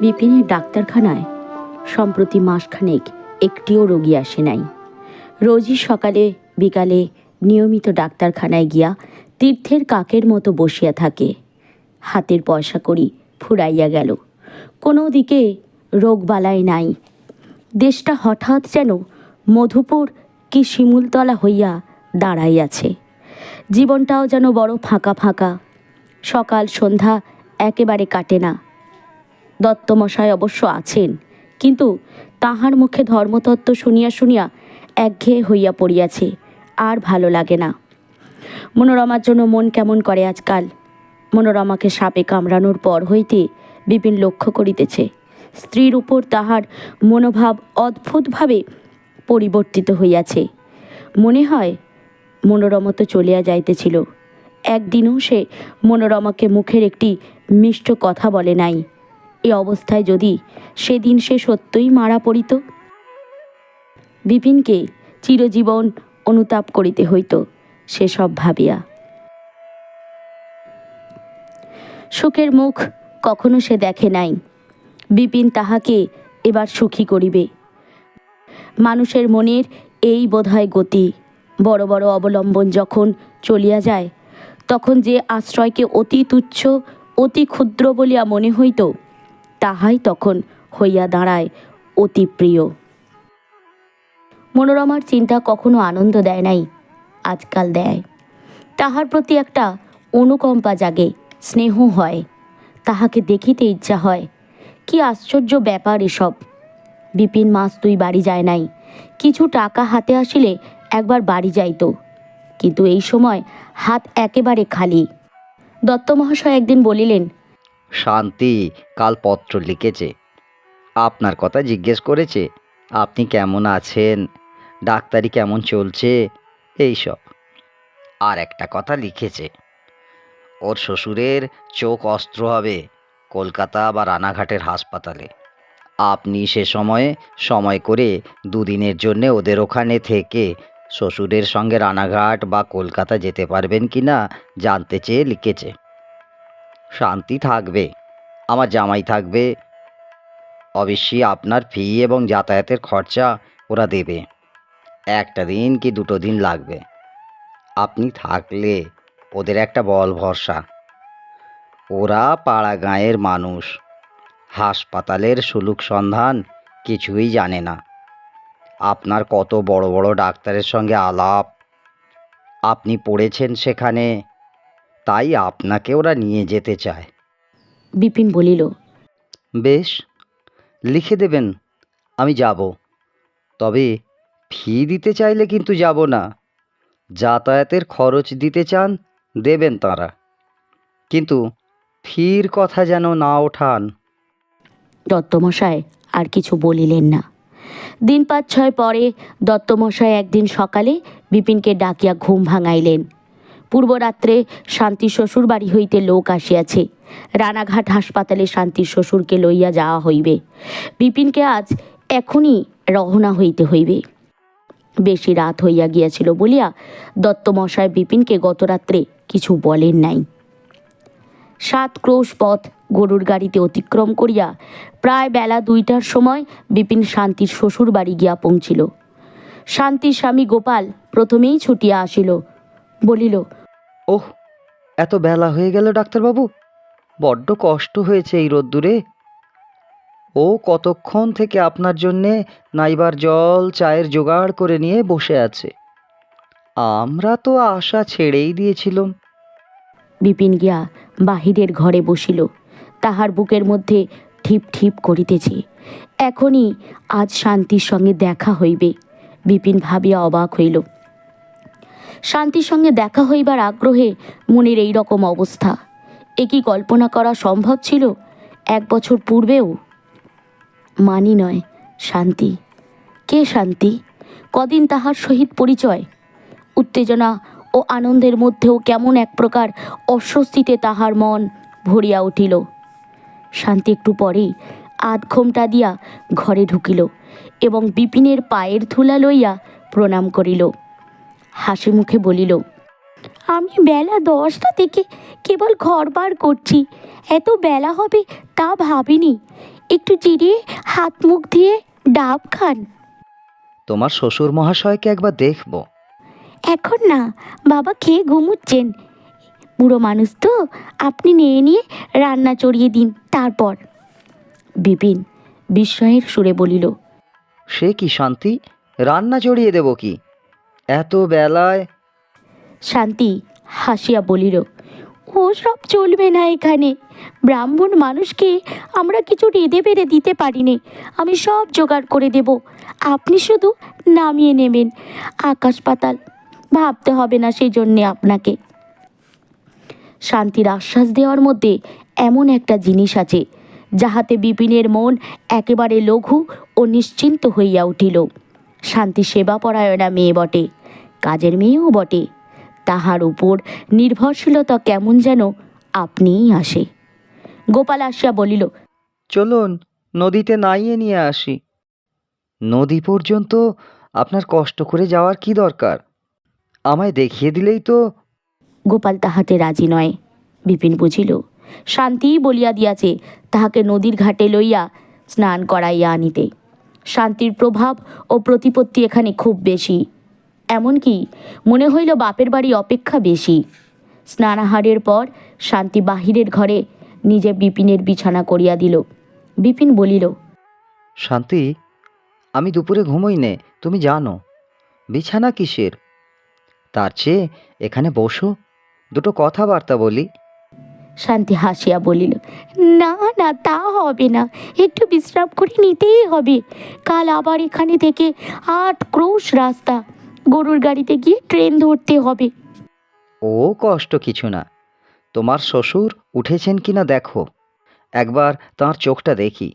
বিপিনের ডাক্তারখানায়। সম্প্রতি মাসখানেক একটিও রোগী আসে নাই। রোজই সকালে, বিকালে নিয়মিত ডাক্তারখানায় গিয়া তীর্থের কাকের মতো বসিয়া থাকে। হাতের পয়সা করি ফুরাইয়া গেল। কোনো দিকে রোগবালাই নাই। দেশটা হঠাৎ যেন মধুপুর কি শিমুলতলা হইয়া দাঁড়াইয়াছে। জীবনটাও যেন বড় ফাঁকা ফাঁকা। সকাল সন্ধ্যা একেবারে কাটে না। দত্তমশাই অবশ্য আছেন। কিন্তু তাহার মুখে ধর্মতত্ত্ব শুনিয়া শুনিয়া একঘেয়ে হইয়া পড়িয়াছে, আর ভালো লাগে না। মনোরমার জন্য মন কেমন করে আজকাল? মনোরমাকে সাপে কামড়ানোর পর হইতে বিপিন লক্ষ্য করিতেছে, স্ত্রীর উপর তাহার মনোভাব অদ্ভুতভাবে পরিবর্তিত হইয়াছে। মনে হয় মনোরমা তো চলিয়া যাইতেছিল, একদিনও সে মনোরমাকে মুখের একটি মিষ্ট কথা বলে নাই। এ অবস্থায় যদি সেদিন সে সত্যই মারা পড়িত? বিপিনকে চিরজীবন অনুতাপ করিতে হইত, সেসব ভাবিয়া। সুখের মুখ কখনো সে দেখে নাই। বিপিন তাহাকে এবার সুখী করিবে। মানুষের মনের এই বোধহয় গতি, বড় বড় অবলম্বন যখন চলিয়া যায়, তখন যে আশ্রয়কে অতি তুচ্ছ, অতি ক্ষুদ্র বলিয়া মনে হইত তাহাই তখন হইয়া দাঁড়ায় অতি প্রিয়। মনোরমার চিন্তা কখনো আনন্দ দেয় নাই, আজকাল দেয়। তাহার প্রতি একটা অনুকম্পা জাগে, স্নেহ হয়। তাহাকে দেখিতে ইচ্ছা হয়, কি আশ্চর্য ব্যাপার এসব। বিপিন মাস তুই বাড়ি যায় নাই, কিছু টাকা হাতে আসিলে একবার বাড়ি যাইত। কিন্তু এই সময় হাত একেবারে খালি। দত্ত মহাশয় একদিন বলিলেন শান্তি কাল পত্র লিখেছে। আপনার কথা জিজ্ঞেস করেছে, আপনি কেমন আছেন? ডাক্তারি কেমন চলছে? এইসব। আর একটা কথা লিখেছে, ওর শ্বশুরের চোখ অস্ত্র হবে কলকাতা বা রানাঘাটের হাসপাতালে। আপনি সে সময়ে সময় করে দুদিনের জন্যে ওদের ওখানে থেকে শ্বশুরের সঙ্গে রানাঘাট বা কলকাতা যেতে পারবেন কি না জানতে চেয়ে লিখেছে। শান্তি থাকবে, আমার জামাই থাকবে। অবশ্যই আপনার ফি এবং যাতায়াতের খরচা ওরা দেবে। একটা দিন কি দুটো দিন লাগবে? আপনি থাকলে ওদের একটা বল ভরসা। ওরা পাড়া গাঁয়ের মানুষ, হাসপাতালের সুলুক সন্ধান কিছুই জানে না। আপনার কত বড় বড় ডাক্তারের সঙ্গে আলাপ। আপনি পড়েছেন সেখানে তাই আপনাকে ওরা নিয়ে যেতে চায়। বিপিন বলিল বেশ লিখে দেবেন আমি যাব। তবে ফি দিতে চাইলে কিন্তু যাব না। যাতায়াতের খরচ দিতে চান দেবেন তারা। কিন্তু ফির কথা যেন না ওঠান। দত্তমশায় আর কিছু বলিলেন না। দিন পাঁচ ছয় পরে দত্তমশায় একদিন সকালে বিপিনকে ডাকিয়া ঘুম ভাঙাইলেন। পূর্বরাত্রে শান্তি শ্বশুর বাড়ি হইতে লোক আসিয়াছে। রানাঘাট হাসপাতালে শান্তির শ্বশুরকে লইয়া যাওয়া হইবে। বিপিনকে আজ এখনই রহনা হইতে হইবে। বেশি রাত হইয়া গিয়াছিল বলিয়া দত্তমশায় বিপিনকে গতরাত্রে কিছু বলেন নাই। সাত ক্রোশ পথ গরুর গাড়িতে অতিক্রম করিয়া প্রায় বেলা দুইটার সময় বিপিন শান্তির শ্বশুর বাড়ি গিয়া পৌঁছিল। শান্তির স্বামী গোপাল প্রথমেই ছুটিয়া আসিল, বলিল ওহ, এত বেলা হয়ে গেল ডাক্তারবাবু। বড্ড কষ্ট হয়েছে এই রোদ্দুরে। ও কতক্ষণ থেকে আপনার জন্যে নাইবার জল, চায়ের জোগাড় করে নিয়ে বসে আছে। আমরা তো আশা ছেড়েই দিয়েছিলাম। বিপিন গিয়া বাহিরের ঘরে বসিল। তাহার বুকের মধ্যে ঠিপ ঠিপ করিতেছে। এখনই আজ শান্তির সঙ্গে দেখা হইবে, বিপিন ভাবিয়া অবাক হইল। শান্তির সঙ্গে দেখা হইবার আগ্রহে মনের এই রকম অবস্থা। এ কি কল্পনা করা সম্ভব ছিল? এক বছর পূর্বেও? মানি নয়, শান্তি। কে শান্তি? কদিন তাহার সহিত পরিচয়? উত্তেজনা ও আনন্দের মধ্যেও কেমন এক প্রকার অস্বস্তিতে তাহার মন ভরিয়া উঠিল। শান্তি একটু পরেই আধ ঘোমটা দিয়া ঘরে ঢুকিল এবং বিপিনের পায়ের ধুলা লইয়া প্রণাম করিল। হাসি মুখে বলিল আমি বেলা দশটা থেকে কেবল ঘর বার করছি। এত বেলা হবে তা ভাবিনি। একটু জিরিয়ে হাত মুখ দিয়ে ডাব খান। তোমার শ্বশুর মহাশয়কে একবার দেখব। এখন না বাবা খেয়ে ঘুমুচ্ছেন। বুড়ো মানুষ তো আপনি নিয়ে নিয়ে রান্না চড়িয়ে দিন তারপর। বিপিন বিস্ময়ের সুরে বলিল সে কি শান্তি? রান্না চড়িয়ে দেব কি? এত বেলায়? শান্তি হাসিয়া বলিল ও সব চলবে না এখানে। ব্রাহ্মণ মানুষকে আমরা কিছু রেঁধে বেড়ে দিতে পারি নে আমি সব জোগাড় করে দেব। আপনি শুধু নামিয়ে নেবেন। আকাশ পাতাল, ভাবতে হবে না সেই জন্যে আপনাকে। শান্তির আশ্বাস দেওয়ার মধ্যে এমন একটা জিনিস আছে, যাহাতে বিপিনের মন একেবারে লঘু ও নিশ্চিন্ত হইয়া উঠিল। শান্তি সেবা সেবাপরায়ণা মেয়ে বটে। কাজের মেয়েও বটে। তাহার উপর নির্ভরশীলতা কেমন যেন আপনিই আসে। গোপাল আসিয়া বলিল চলুন নদীতে নাইয়ে নিয়ে আসি। নদী পর্যন্ত আপনার কষ্ট করে যাওয়ার কি দরকার? আমায় দেখিয়ে দিলেই তো। গোপাল তাহাতে রাজি নয়। বিপিন বুঝিল শান্তিই বলিয়া দিয়াছে তাহাকে নদীর ঘাটে লইয়া স্নান করাইয়া আনিতে। শান্তির প্রভাব ও প্রতিপত্তি এখানে খুব বেশি। এমনকি মনে হইল বাপের বাড়ি অপেক্ষা বেশি। স্নানাহারের পর শান্তি বাহিরের ঘরে নিজে বিপিনের বিছানা করিয়া দিল। বিপিন বলিল শান্তি আমি দুপুরে ঘুমোই নে তুমি জানো। বিছানা কিসের? তার চেয়ে এখানে বসো দুটো কথাবার্তা বলি। শান্তি হাসিয়া বলিল না না তা হবে না একটু বিশ্রাম করে নিতেই হবে। কাল আবার এখানে থেকে আট ক্রোশ রাস্তা। গরুর গাড়িতে গিয়ে ট্রেন ধরতে হবে। ও কষ্ট কিছু না। তোমার শ্বশুর উঠেছেন কিনা দেখো। একবার তার চোখটা দেখি।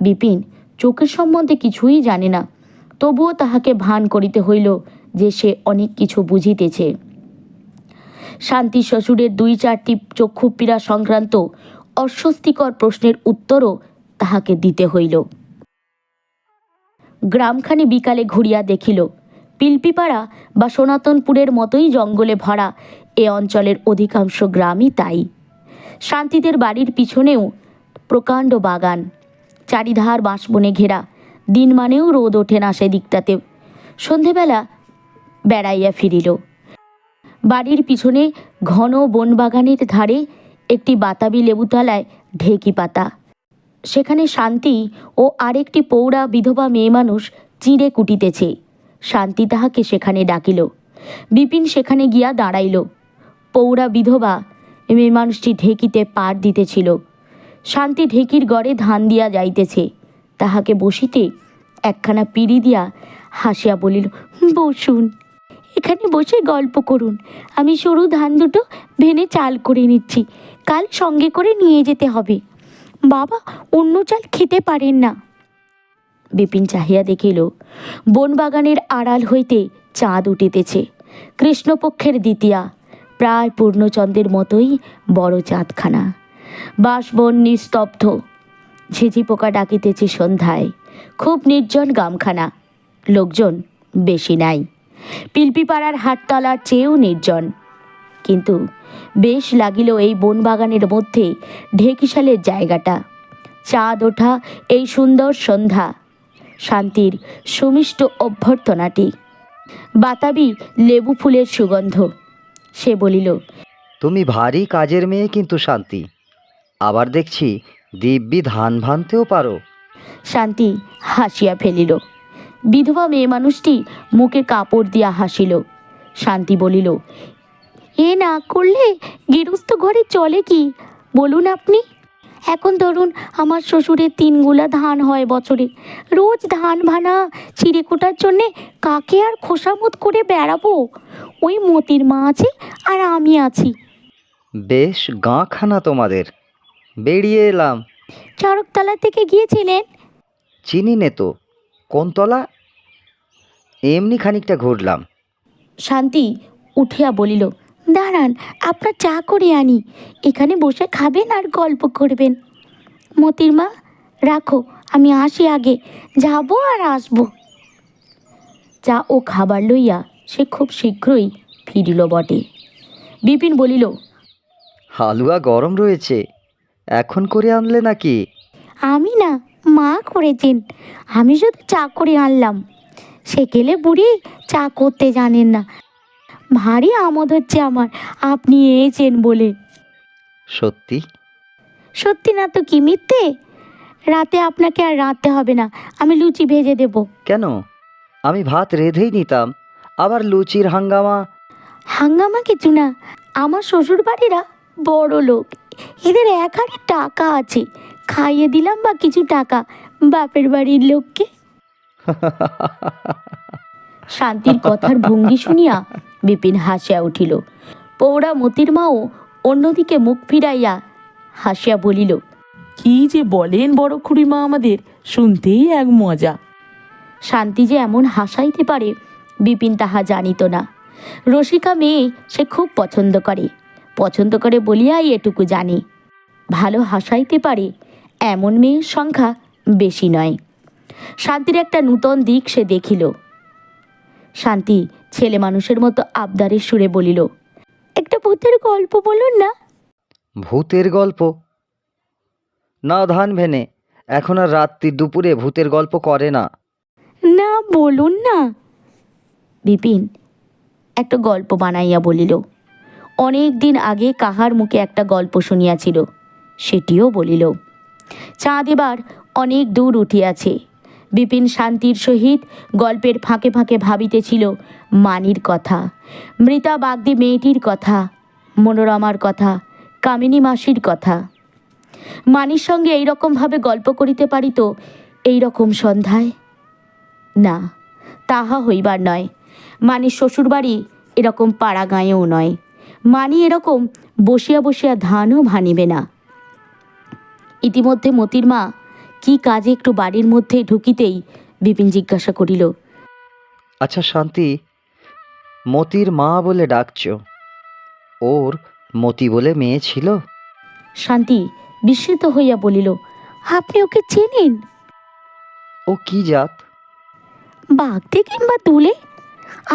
বিপিন চোখের সম্বন্ধে কিছুই জানে না। তবুও তাহাকে ভান করিতে হইল যে সে অনেক কিছু বুঝিতেছে। শান্তি শ্বশুরের দুই চারটি চক্ষু পীড়া সংক্রান্ত অস্বস্তিকর প্রশ্নের উত্তরও তাহাকে দিতে হইল। গ্রামখানি বিকালে ঘুরিয়া দেখিল পিলপিপাড়া বা সনাতনপুরের মতোই জঙ্গলে ভরা, এ অঞ্চলের অধিকাংশ গ্রামই তাই। শান্তিদের বাড়ির পিছনেও প্রকাণ্ড বাগান। চারিধার বাঁশবনে ঘেরা, দিন মানেও রোদ ওঠে না সেদিকটাতে। সন্ধেবেলা বেড়াইয়া ফিরিল। বাড়ির পিছনে ঘন বনবাগানের ধারে একটি বাতাবি লেবুতলায় ঢেকি পাতা। সেখানে শান্তি ও আরেকটি পৌরা বিধবা মেয়ে মানুষ চিঁড়ে কুটিতেছে। শান্তি তাহাকে সেখানে ডাকিল। বিপিন সেখানে গিয়া দাঁড়াইল। পৌরা বিধবা মানুষটি ঢেকিতে পার দিতেছিল। শান্তি ঢেকির গড়ে ধান দিয়া যাইতেছে। তাহাকে বসিতে একখানা পিড়ি দিয়া হাসিয়া বলিল, বসুন, এখানে বসে গল্প করুন। আমি সরু ধান দুটো ভেনে চাল করে নিচ্ছি। কাল সঙ্গে করে নিয়ে যেতে হবে। বাবা, অন্য চাল খেতে পারেন না। বিপিন চাহিয়া দেখিল, বনবাগানের আড়াল হইতে চাঁদ উঠিতেছে। কৃষ্ণপক্ষের দ্বিতীয়া, প্রায় পূর্ণচন্দ্রের মতোই বড় চাঁদখানা। বাসবন নিস্তব্ধ। ঝিঝি পোকা ডাকিতেছে সন্ধ্যায়। খুব নির্জন গামখানা। লোকজন বেশি নাই। পিলপিপাড়ার হাটতলার চেয়েও নির্জন। কিন্তু বেশ লাগিল এই বনবাগানের মধ্যে ঢেকিশালের জায়গাটা। চাঁদ ওঠা এই সুন্দর সন্ধ্যা। শান্তির সুমিষ্ট অভ্যর্থনাটি। বাতাবি লেবু ফুলের সুগন্ধ। সে বলিল তুমি ভারী কাজের মেয়ে কিন্তু শান্তি। আবার দেখছি দিব্যি ধান ভানতেও পারো। শান্তি হাসিয়া ফেলিল। বিধবা মেয়ে মানুষটি মুখে কাপড় দিয়া হাসিল। শান্তি বলিল এ না করলে গেরস্ত ঘরে চলে কি? বলুন আপনি। এখন ধরুন আমার শ্বশুরের তিনগুলা ধান হয় বছরে। রোজ ধান ভানা চিড়ে কোটার জন্যে কাকে আর খোসামত করে বেড়াবো? ওই মতির মা আছে আর আমি আছি। বেশ গাঁখানা তোমাদের। বেরিয়ে এলাম। চড়কতলা থেকে গিয়েছিলেন? চিনি নে তো। কোন তলা এমনি খানিকটা ঘুরলাম। শান্তি উঠিয়া বলিল দাঁড়ান আপনার চা করে আনি। এখানে বসে খাবেন আর গল্প করবেন। মতির মা রাখো আমি আসি আগে। যাব আর আসব। চা ও খাবার লইয়া সে খুব শীঘ্রই ফিরিল বটে। বিপিন বলিল হালুয়া গরম রয়েছে এখন করে আনলে নাকি? আমি না মা করেছেন। আমি শুধু চা করে আনলাম। সে সেকেলে বুড়ি চা করতে জানেন না। ভারী আমোদ হচ্ছে আমার। আপনি এসেছেন বলে। সত্যি? সত্যি না তো কি মিথ্যে? রাতে আপনাকে আর রাঁধতে হবে না। আমি লুচি ভেজে দেব। কেন? আমি ভাত রেঁধেই নিতাম। আবার লুচির হাঙ্গামা? হাঙ্গামা কিছু না। আমার শ্বশুর বাড়িরা বড় লোক। এদের এক হাড়ি টাকা আছে। খাইয়ে দিলাম বা কিছু টাকা। বাপের বাড়ির লোককে। শান্তির কথার ভঙ্গি শুনিয়া বিপিন হাসিয়া উঠিল। পৌড়া মতির মাও অন্যদিকে মুখ ফিরাইয়া হাসিয়া বলিল কি যে বলেন বড় খুড়িমা আমাদের শুনতেই এক মজা। শান্তি যে এমন হাসাইতে পারে বিপিন তাহা জানিত না। রসিকা মেয়ে সে খুব পছন্দ করে পছন্দ করে বলিয়াই এটুকু জানে। ভালো হাসাইতে পারে এমন মেয়ের সংখ্যা বেশি নয়। শান্তির একটা নূতন দিক সে দেখিল। শান্তি ছেলে মানুষের মতো আবদারের সুরে বলিল একটা ভূতের গল্প বলুন না? ভূতের গল্প? না ধান ভেনে এখন আর রাত্রি দুপুরে ভূতের গল্প করে না। না বলুন না। বিপিন একটা গল্প বানাইয়া বলিল অনেক দিন আগে কাহার মুখে একটা গল্প শুনিয়াছিল সেটিও বলিল চাঁদ এবার অনেক দূর উঠিয়াছে বিপিন শান্তির সহিত গল্পের ফাঁকে ফাঁকে ভাবিতেছিল মানির কথা, মৃতা বাগদি মেয়েটির কথা, মনোরমার কথা, কামিনী মাসির কথা। মানির সঙ্গে এইরকমভাবে গল্প করিতে পারিত এই রকম সন্ধ্যায়? না, তাহা হইবার নয়। মানির শ্বশুরবাড়ি এরকম পাড়া গাঁয়েও নয়। মানি এরকম বসিয়া বসিয়া ধানও ভানিবে না। ইতিমধ্যে মতির মা কি কাজে একটু বাড়ির মধ্যে ঢুকিতেই বিপিন জিজ্ঞাসা করিল। আচ্ছা শান্তি মতির মা বলে ডাকছ। ওর মতি বলে মেয়ে ছিল? শান্তি বিস্মিত হইয়া বলিল আপনি ওকে চেনেন? ও কি জাত? বাগদে কিংবা তুলে?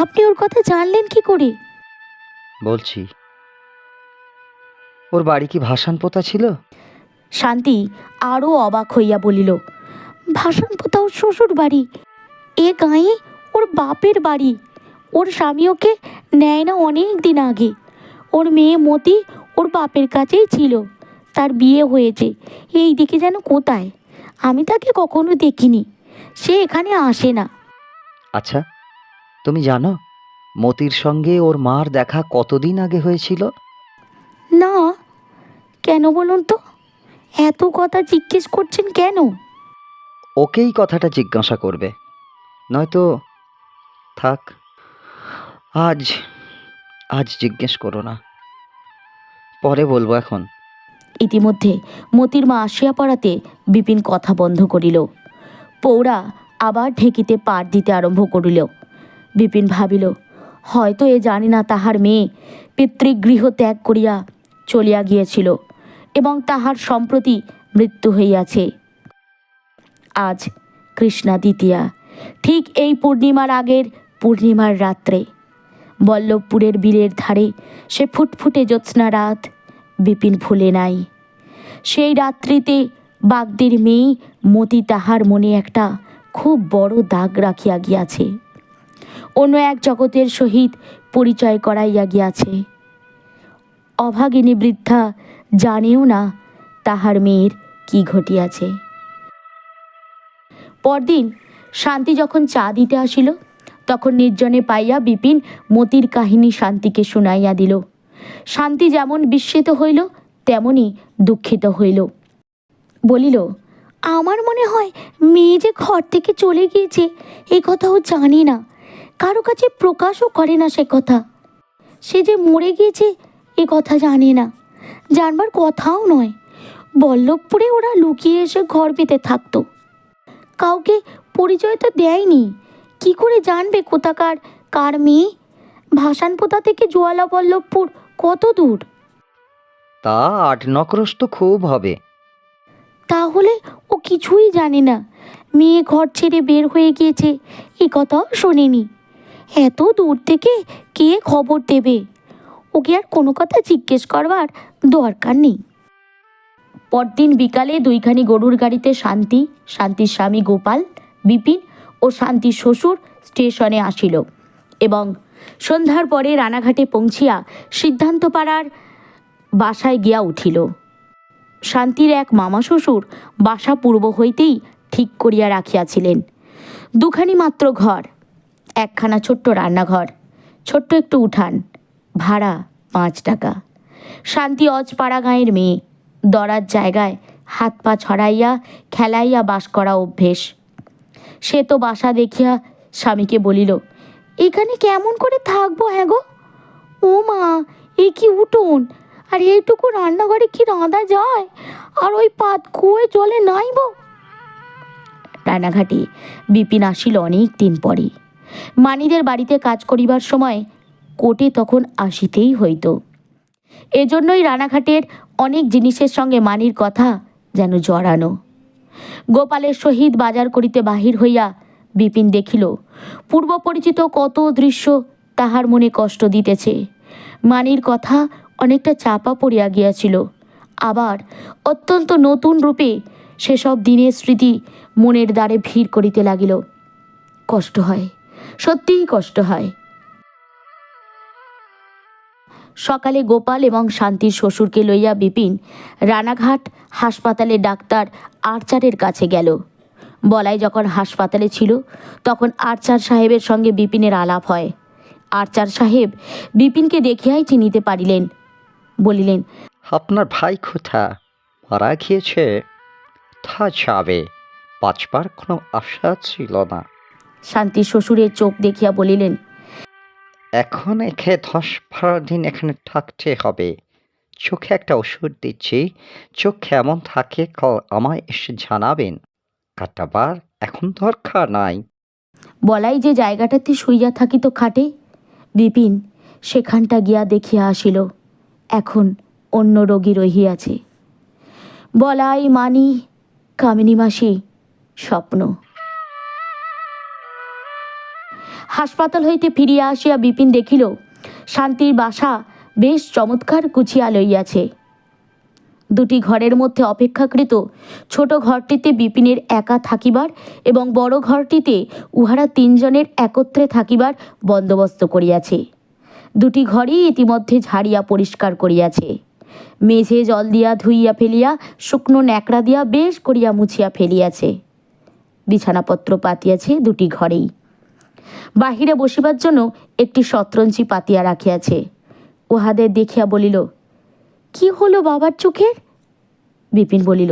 আপনি ওর কথা জানলেন কি করে? বলছি ওর বাড়ি কি ভাসান পোতা ছিল? শান্তি আরও অবাক হইয়া বলিল ভাষণ পোতা ওর শ্বশুর বাড়ি? এ গাঁয়ে ওর বাপের বাড়ি। ওর স্বামী ওকে নেয় না অনেক দিন আগে। ওর মেয়ে মতি ওর বাপের কাছেই ছিল। তার বিয়ে হয়েছে। এই দিকে যেন কোথায়? আমি তাকে কখনো দেখিনি। সে এখানে আসে না। আচ্ছা তুমি জানো মতির সঙ্গে ওর মার দেখা কতদিন আগে হয়েছিল? না কেন বলুন তো? এত কথা জিজ্ঞেস করছেন কেন? ওকেই কথাটা জিজ্ঞাসা করবে। নয়তো থাক আজ আজ জিজ্ঞেস করো না। পরে বলব এখন। ইতিমধ্যে মতির মা আসিয়া পড়াতে বিপিন কথা বন্ধ করিল। পৌরা আবার ঢেকিতে পার দিতে আরম্ভ করিল। বিপিন ভাবিল হয়তো এ জানি না তাহার মেয়ে পিতৃগৃহ ত্যাগ করিয়া চলিয়া গিয়েছিল। এবং তাহার সম্প্রতি মৃত্যু হইয়াছে। আজ কৃষ্ণা দ্বিতীয়া ঠিক এই পূর্ণিমার আগের পূর্ণিমার রাত্রে বল্লভপুরের বিলের ধারে সে ফুটফুটে জ্যোৎস্না রাত বিপিন ভুলে নাই। সেই রাত্রিতে বাগদির মেয়ে মতি তাহার মনে একটা খুব বড় দাগ রাখিয়া গিয়াছে। অন্য এক জগতের সহিত পরিচয় করাইয়া গিয়াছে। অভাগিনী বৃদ্ধা জানেও না তাহার মেয়ের কি ঘটিয়াছে। পরদিন শান্তি যখন চা দিতে আসিল, তখন নির্জনে পাইয়া বিপিন মতির কাহিনী শান্তিকে শুনাইয়া দিল। শান্তি যেমন বিস্মিত হইল, তেমনি দুঃখিত হইল। বলিল, আমার মনে হয় মেয়ে যে ঘর থেকে চলে গিয়েছে, এ কথাও জানে না। কারও কাছে প্রকাশও করে না সে কথা। সে যে মরে গিয়েছে, এ কথা জানে না। জানবার কথাও নয়। বল্লভপুরে ওরা লুকিয়ে এসে ঘর পেতে থাকতো। কাউকে পরিচয় তো দেয়নি। কি করে জানবে কোথাকার কার মেয়ে? ভাসানপোতা থেকে জোয়ালা বল্লভপুর কত দূর? তা আট নক্রশ তো খুব হবে। তাহলে ও কিছুই জানে না। মেয়ে ঘর ছেড়ে বের হয়ে গিয়েছে এ কথাও শোনেনি। এত দূর থেকে কে খবর দেবে? ওকে আর কোনো কথা জিজ্ঞেস করবার দরকার নেই। পরদিন বিকালে দুইখানি গরুর গাড়িতে শান্তি, শান্তির স্বামী গোপাল, বিপিন ও শান্তির শ্বশুর স্টেশনে আসিল এবং সন্ধ্যার পরে রানাঘাটে পৌঁছিয়া সিদ্ধান্ত পাড়ার বাসায় গিয়া উঠিল। শান্তির এক মামা শ্বশুর বাসা পূর্ব হইতেই ঠিক করিয়া রাখিয়াছিলেন। দুখানি মাত্র ঘর, একখানা ছোট্ট রান্নাঘর, ছোট্ট একটু উঠান, ভাড়া পাঁচ টাকা। শান্তি অজপাড়া গাঁয়ের মেয়ে। দরার জায়গায় হাত পা ছড়াইয়া খেলাইয়া বাস করা অভ্যেস। সে তো বাসা দেখিয়া স্বামীকে বলিল, এখানে কেমন করে থাকব হ্যাঁ গো? ও মা, এ কি উঠোন? আর এইটুকু রান্নাঘরে কি রাঁধা যায়? আর ওই পাত কুয়ে চলে নাইব রানাঘাটে বিপিন আসিল অনেক দিন পরে। মানিদের বাড়িতে কাজ করিবার সময় কোটে তখন আসিতেই হইত। এজন্যই রানাঘাটের অনেক জিনিসের সঙ্গে মানির কথা যেন জড়ানো। গোপালের সহিত বাজার করিতে বাহির হইয়া বিপিন দেখিল, পূর্ব পরিচিত কত দৃশ্য তাহার মনে কষ্ট দিতেছে। মানির কথা অনেকটা চাপা পড়িয়া গিয়াছিল। আবার অত্যন্ত নতুন রূপে সেসব দিনের স্মৃতি মনের দ্বারে ভিড় করিতে লাগিল। কষ্ট হয়, সত্যিই কষ্ট হয়। সকালে গোপাল এবং শান্তির শ্বশুরকে লইয়া বিপিন রানাঘাট হাসপাতালে ডাক্তার আর্চারের কাছে গেল। বলাই যখন হাসপাতালে ছিল তখন আর্চার সাহেবের সঙ্গে বিপিনের আলাপ হয়। আর্চার সাহেব বিপিনকে দেখিয়াই চিনিতে পারিলেন বলিলেন আপনার ভাই কোথা মারা গিয়েছে? তা যাবে বাঁচবার কোনো আশা ছিল না। শান্তির শ্বশুরের চোখ দেখিয়া বলিলেন এখন একে দশ বারো দিন এখানে থাকতে হবে। চোখে একটা ওষুধ দিচ্ছি। চোখ কেমন থাকে আমায় এসে জানাবেন। কাটাবার এখন দরকার নাই। বলাই যে জায়গাটাতে শুইয়া থাকিত খাটে। বিপিন সেখানটা গিয়া দেখিয়া আসিল। এখন অন্য রোগী রহিয়াছে। বলাই মানি, কামিনী মাসি, স্বপ্ন। হাসপাতাল হইতে ফিরিয়া আসিয়া বিপিন দেখিল, শান্তির বাসা বেশ চমৎকার গুছিয়া লইয়াছে। দুটি ঘরের মধ্যে অপেক্ষাকৃত ছোট ঘরটিতে বিপিনের একা থাকিবার এবং বড় ঘরটিতে উহারা তিনজনের একত্রে থাকিবার বন্দোবস্ত করিয়াছে। দুটি ঘরই ইতিমধ্যে ঝাড়িয়া পরিষ্কার করিয়াছে। মেঝে জল দিয়া ধুইয়া ফেলিয়া, শুকনো ন্যাকড়া দিয়া বেশ করিয়া মুছিয়া ফেলিয়াছে। বিছানাপত্র পাতিয়াছে দুটি ঘরেই। বাহিরে বসিবার জন্য একটি শতরঞ্চি পাতিয়া রাখিয়াছে। উহাদের দেখিয়া বলিল কি হলো বাবার চোখের বিপিন বলিল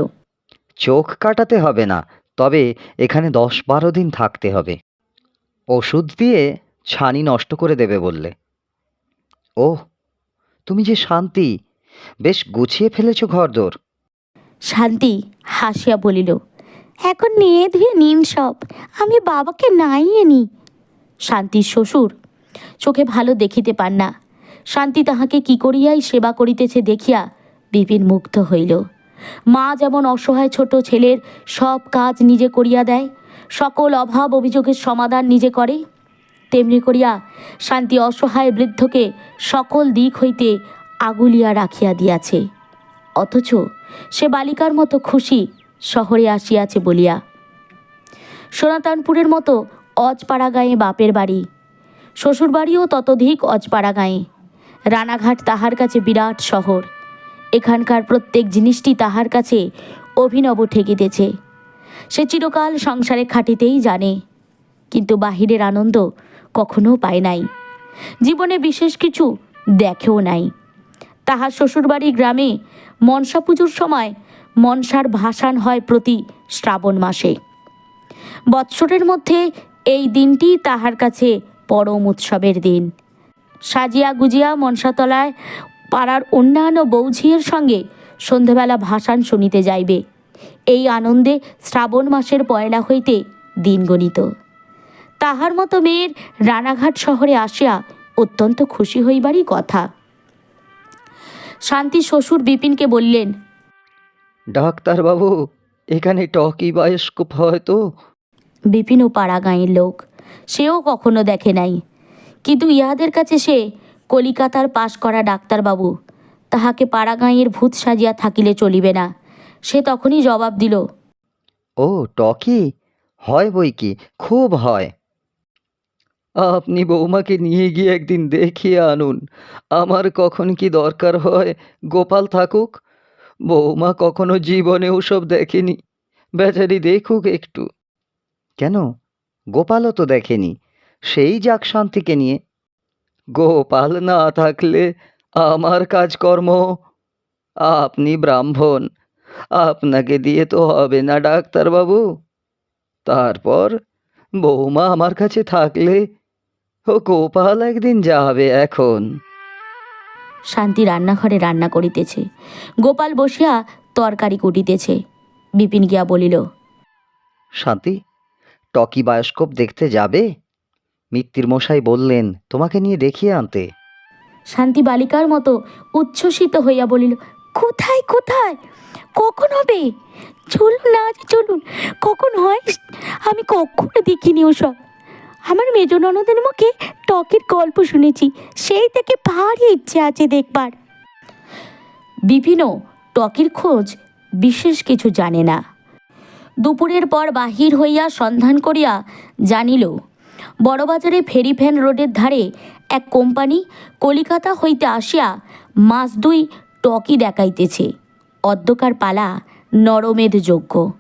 চোখ কাটাতে হবে না তবে এখানে দশ বারো দিন থাকতে হবে। ওষুধ দিয়ে ছানি নষ্ট করে দেবে বললে। ও তুমি যে শান্তি বেশ গুছিয়ে ফেলেছো ঘরদোর। শান্তি হাসিয়া বলিল এখন নিয়ে ধুয়ে নিন সব আমি বাবাকে নাইয়ে নি শান্তির শ্বশুর। চোখে ভালো দেখিতে পান না। শান্তি তাহাকে কি করিয়াই সেবা করিতেছে দেখিয়া বিপিন মুগ্ধ হইল। মা যেমন অসহায় ছোট ছেলের সব কাজ নিজে করিয়া দেয়, সকল অভাব অভিযোগের সমাধান নিজে করে, তেমনি করিয়া শান্তি অসহায় বৃদ্ধকে সকল দিক হইতে আগুলিয়া রাখিয়া দিয়াছে। অথচ সে বালিকার মতো খুশি শহরে আসিয়াছে বলিয়া। সনাতনপুরের মতো অজপাড়া গাঁয়ে বাপের বাড়ি। শ্বশুরবাড়িও ততোধিক অজপাড়া গাঁয়ে রানাঘাট তাহার কাছে বিরাট শহর। এখানকার প্রত্যেক জিনিসটি তাহার কাছে অভিনব ঠেকিতেছে। সে চিরকাল সংসারে খাটিতেই জানে, কিন্তু বাহিরের আনন্দ কখনো পায় নাই। জীবনে বিশেষ কিছু দেখেও নাই। তাহার শ্বশুরবাড়ি গ্রামে মনসা পুজোর সময় মনসার ভাসান হয় প্রতি শ্রাবণ মাসে। বৎসরের মধ্যে এই দিনটি তাহার কাছে পরম উৎসবের দিন। সাজিয়া গুজিয়া মনসাতলায় পাড়ার অন্যান্য বৌঝিয়ের সঙ্গে সন্ধেবেলা ভাসান শুনিতে যাইবে। এই আনন্দে শ্রাবণ মাসের পয়লা হইতে দিন গণিত। তাহার মতো মেয়ের রানাঘাট শহরে আসিয়া অত্যন্ত খুশি হইবারই কথা। শান্তি শ্বশুর বিপিনকে বললেন, ডাক্তারবাবু, এখানে টকি বয়স্ক হয়তো বিপিন ও পাড়া গাঁয়ের লোক। সেও কখনো দেখে নাই। কিন্তু ইহাদের কাছে সে কলিকাতার পাশ করা ডাক্তারবাবু, তাহাকে পাড়া গাঁয়ের ভূত সাজিয়া থাকিলে চলিবে না। সে তখনই জবাব দিল, ও, টকি? হয় বই কি? খুব হয়। আপনি বৌমাকে নিয়ে গিয়ে একদিন দেখিয়ে আনুন। আমার কখন কি দরকার হয়? গোপাল থাকুক। বৌমা কখনো জীবনে ওসব দেখেনি। বেচারি দেখুক একটু। কেন? গোপালও তো দেখেনি। সেই যাক শান্তিকে নিয়ে। গোপাল না থাকলে আমার কাজকর্ম? আপনি ব্রাহ্মণ আপনাকে দিয়ে তো হবে না ডাক্তারবাবু। তারপর বৌমা আমার কাছে থাকলে ও গোপাল একদিন যাবে এখন। শান্তি রান্নাঘরে রান্না করিতেছে। গোপাল বসিয়া তরকারি কুটিতেছে। বিপিন গিয়া বলিল শান্তি টকি বায়োস্কোপ দেখতে যাবে? মিত্তির মশাই বললেন, তোমাকে নিয়ে দেখিয়ে আনতে। শান্তি বালিকার মতো উচ্ছ্বসিত হইয়া বলিল, কোথায় কোথায়? কখন হবে? চলুন না, চলুন। কখন হয়? আমি কখনো দেখিনি ওসব। আমার মেজ ননদের মুখে টকের গল্প শুনেছি। সেই থেকে ভারী ইচ্ছে আছে দেখবার। বিপিনও টকির খোঁজ বিশেষ কিছু জানে না। দুপুরের পর বাহির হইয়া সন্ধান করিয়া জানিল, বড়বাজারে ফেরি ভ্যান রোডের ধারে এক কোম্পানি কলিকাতা হইতে আসিয়া মাস দুই টকি দেখাইতেছে। অদ্যকার পালা নরমেদ যোগ্য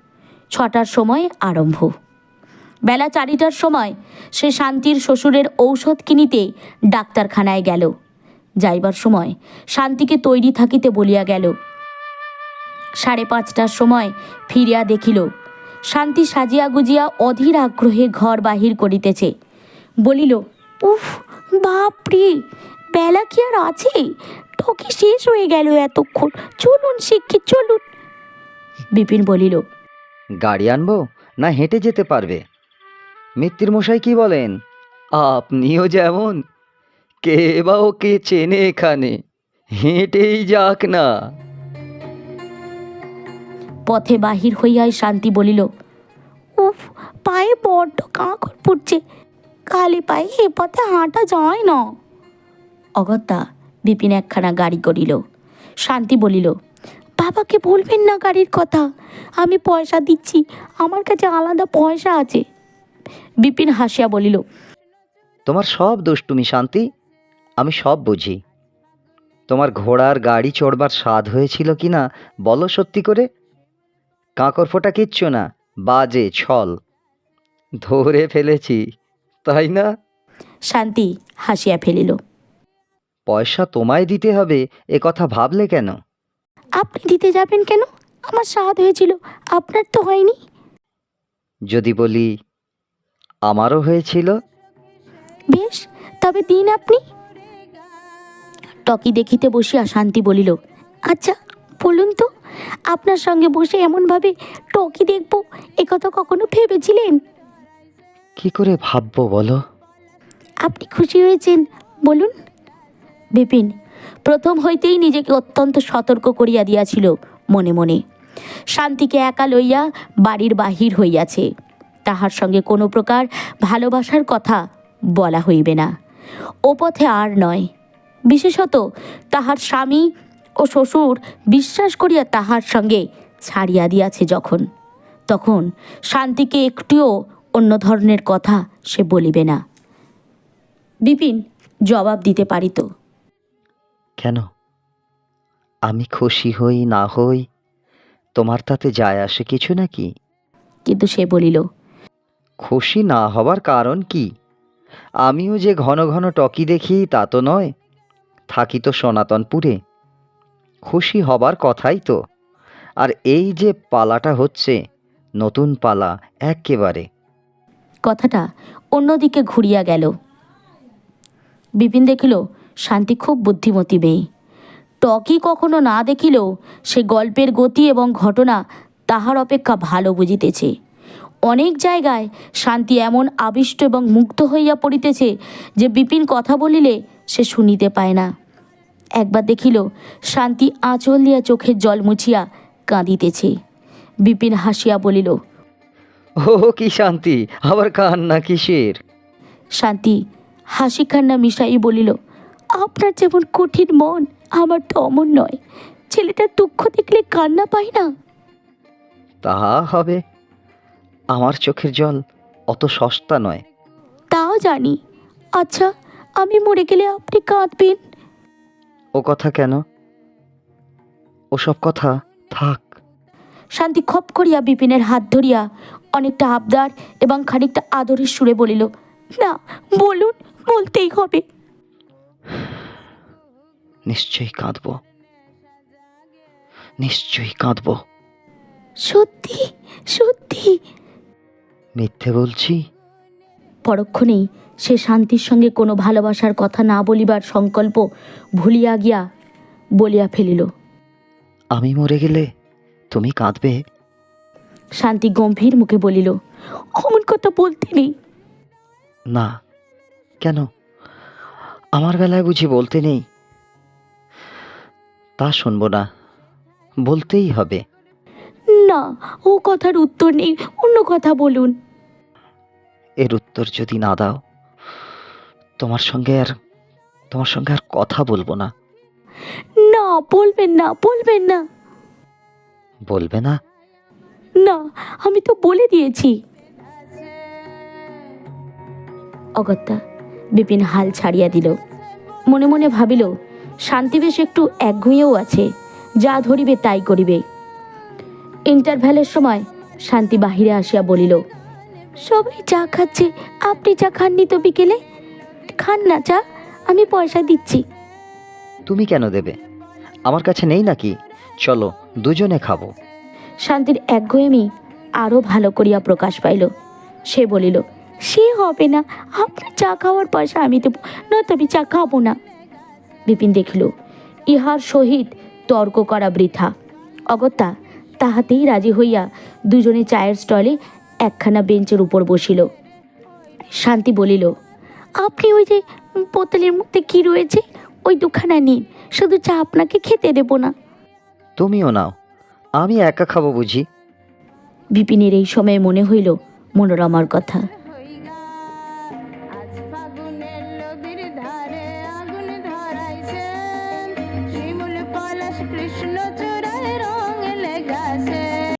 ছটার সময় আরম্ভ। বেলা চারিটার সময় সে শান্তির শ্বশুরের ঔষধ কিনিতে ডাক্তারখানায় গেল। যাইবার সময় শান্তিকে তৈরি থাকিতে বলিয়া গেল। সাড়ে পাঁচটার সময় ফিরিয়া দেখিল শান্তি সাজিয়া গুজিয়া অধীর আগ্রহে ঘর বাহির করিতেছে। বলিল, উফ, বাপরে, বেলা কি আর আছে? টকি শেষ হয়ে গেল এতক্ষণ, চলুন শিক্ষিত চলুন। বিপিন বলিল, গাড়ি আনব না হেঁটে যেতে পারবে? মিত্তির মশাই কি বলেন? আপনিও যেমন, কে বা ওকে চেনে এখানে, হেঁটেই যাক না। পথে বাহির হইয়াই শান্তি বলিল, উফ, পায়ে বড্ড কাঁকড় পড়ছে। কালে পায়ে এ পথে হাঁটা যায় না। অগত্যা বিপিন একখানা গাড়ি করিল। শান্তি বলিল, বাবাকে বলবেন না গাড়ির কথা। আমি পয়সা দিচ্ছি, আমার কাছে আলাদা পয়সা আছে। বিপিন হাসিয়া বলিল, তোমার সব দুষ্টুমি, শান্তি, আমি সব বুঝি। তোমার ঘোড়ার গাড়ি চড়বার স্বাদ হয়েছিল কি না, বলো সত্যি করে? কাঁকর ফোটা কিচ্ছু না বাজে ছল। ধরে ফেলেছি তাই না? শান্তি হাসিয়া ফেলিল। পয়সা তোমায় দিতে হবে এ কথা ভাবলে কেন? আপনি দিতে যাবেন কেন? আমার স্বাদ হয়েছিল আপনার তো হয়নি। যদি বলি আমারও হয়েছিল। বেশ তবে দিন আপনি। টকি দেখিতে বসিয়া শান্তি বলিল আচ্ছা বলুন তো। আপনার সঙ্গে বসে এমনভাবে টকি দেখব একথা কখনো ভেবেছিলেন? কি করে ভাববো বলো? আপনি খুশি হয়েছেন বলুন। বিপিন প্রথম হইতেই নিজেকে অত্যন্ত সতর্ক করিয়া দিয়াছিল মনে মনে। শান্তিকে একা লইয়া বাড়ির বাহির হইয়াছে। তাহার সঙ্গে কোনো প্রকার ভালোবাসার কথা বলা হইবে না। ও পথে আর নয়। বিশেষত তাহার স্বামী ও শ্বশুর বিশ্বাস করিয়া তাহার সঙ্গে ছাড়িয়া দিয়াছে যখন। তখন শান্তিকে একটিও অন্য ধরনের কথা সে বলিবে না। বিপিন জবাব দিতে পারিত। কেন? আমি খুশি হই না হই তোমার তাতে যায় আসে কিছু নাকি? কিন্তু সে বলিল খুশি না হবার কারণ কি? আমিও যে ঘন ঘন টকি দেখি তা তো নয়। থাকি তো সনাতনপুরে। খুশি হবার কথাই তো। আর এই যে পালাটা হচ্ছে, নতুন পালা একেবারে। কথাটা অন্যদিকে ঘুরিয়া গেল। বিপিন দেখিল, শান্তি খুব বুদ্ধিমতী মেয়ে। টকি কখনো না দেখিলেও সে গল্পের গতি এবং ঘটনা তাহার অপেক্ষা ভালো বুঝিতেছে। অনেক জায়গায় শান্তি এমন আবিষ্ট এবং মুগ্ধ হইয়া পড়িতেছে যে বিপিন কথা বলিলে সে শুনিতে পায় না। একবার দেখিল শান্তি আঁচল দিয়া চোখের জল মুছিয়া কাঁদিতেছে। বিপিন হাসিয়া বলিল ও কি শান্তি আবার কান্না কিসের? শান্তি হাসি কান্না মিশাই বলিল আপনার যেমন কঠিন মন আমার তো অমন নয়। ছেলেটার দুঃখ দেখলে কান্না পাই না। তাহা হবে আমার চোখের জল অত সস্তা নয়। তাও জানি। আচ্ছা আমি মরে গেলে আপনি কাঁদবেন? ও কথা কেন? ওসব কথা থাক। শান্তি খপ করিয়া বিপিনের হাত ধরিয়া অনেকটা আবদার এবং খানিকটা আদরের সুরে বলিল না বলুন বলতেই হবে। নিশ্চয়ই কাঁদব। নিশ্চয়ই কাঁদব। সত্যি সত্যি। মিথ্যে বলছি? পরক্ষণেই সে শান্তির সঙ্গে কোনো ভালোবাসার কথা না বলিবার সংকল্প ভুলিয়া গিয়া বলিয়া ফেলিল। আমি মরে গেলে তুমি কাঁদবে? শান্তি গম্ভীর মুখে বলিল অমন কথা বলতে নেই। না কেন? আমার বেলায় বুঝি বলতে নেই। তা শুনব না বলতেই হবে। না ও কথার উত্তর নেই অন্য কথা বলুন। এর উত্তর যদি না দাও তোমার সঙ্গে আর তোমার সঙ্গে আর কথা বলব না। না বলবেন না বলবেন না। বলবে না? না আমি তো বলে দিয়েছি। অগত্যা বিপিন হাল ছাড়িয়া দিল। মনে মনে ভাবিল শান্তি বেশ একটু একগুঁয়েও আছে যা ধরিবে তাই করিবে। ইন্টারভ্যালের সময় শান্তি বাহিরে আসিয়া বলিল সবাই চা খাচ্ছে আপনি চা খাননি তো বিকেলে? খান না চা আমি পয়সা দিচ্ছি। তুমি কেন দেবে? আমার কাছে নেই নাকি? চলো দুজনে খাব। শান্তির একঘয়েমি আরও ভালো করিয়া প্রকাশ পাইল। সে বলিল সে হবে না আপনার চা খাওয়ার পয়সা আমি দেব না তবে চা খাব না। বিপিন দেখিল ইহার সহিত তর্ক করা বৃথা। অগত্যা তাহাতেই রাজি হইয়া দুজনে চায়ের স্টলে একখানা বেঞ্চের উপর বসিল। শান্তি বলিল আপনি ওই যে বোতলের মধ্যে কি রয়েছে ওই দুখানা নিন। শুধু চা আপনাকে খেতে দেব না। তুমিও নাও। আমি একা খাব বুঝি? বিপিনের এই সময় মনে হইল মনোরমার কথা।